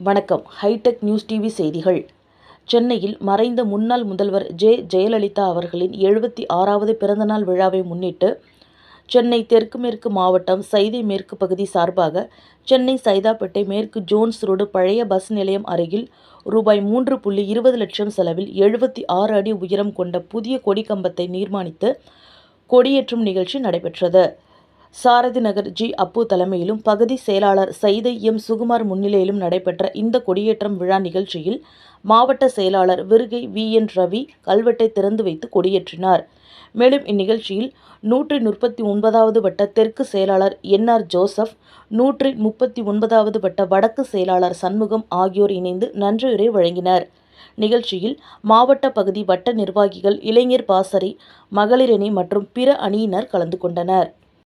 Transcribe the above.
வணக்கம். Hitech news TV செய்திகள். சென்னையில் மறைந்த முன்னாள் முதல்வர் ஜெ. ஜெயலலிதா அவர்களின் எழுபத்தி ஆறாவது பிறந்தநாள் விழாவை முன்னிட்டு சென்னை தெற்கு மேற்கு மாவட்டம் சைதை மேற்கு பகுதி சார்பாக சென்னை சைதாப்பேட்டை மேற்கு ஜோன்ஸ் ரோடு பழைய பஸ் நிலையம் அருகில் ரூபாய் மூன்று புள்ளி இருபது லட்சம் செலவில் எழுபத்தி ஆறு அடி உயரம் கொண்ட புதிய கொடி கம்பத்தை நிர்மாணித்து கொடியேற்றும் நிகழ்ச்சி நடைபெற்றது. சாரதி நகர் ஜி அப்பு தலைமையிலும் பகுதி செயலாளர் சைதை எம் சுகுமார் முன்னிலையிலும் நடைபெற்ற இந்த கொடியேற்றம் விழா நிகழ்ச்சியில் மாவட்ட செயலாளர் விருகை வி என் ரவி கல்வெட்டை திறந்து வைத்து கொடியேற்றினார். மேலும் இந்நிகழ்ச்சியில் நூற்றி முப்பத்தி ஒன்பதாவது வட்ட தெற்கு செயலாளர் என் ஆர் ஜோசப் நூற்றி முப்பத்தி ஒன்பதாவது வட்ட வடக்கு செயலாளர் சண்முகம் ஆகியோர் இணைந்து நன்றியுரை வழங்கினர். நிகழ்ச்சியில் மாவட்ட பகுதி வட்ட நிர்வாகிகள் இளைஞர் பாசறை மகளிரணி மற்றும் பிற அணியினர் கலந்து கொண்டனர்.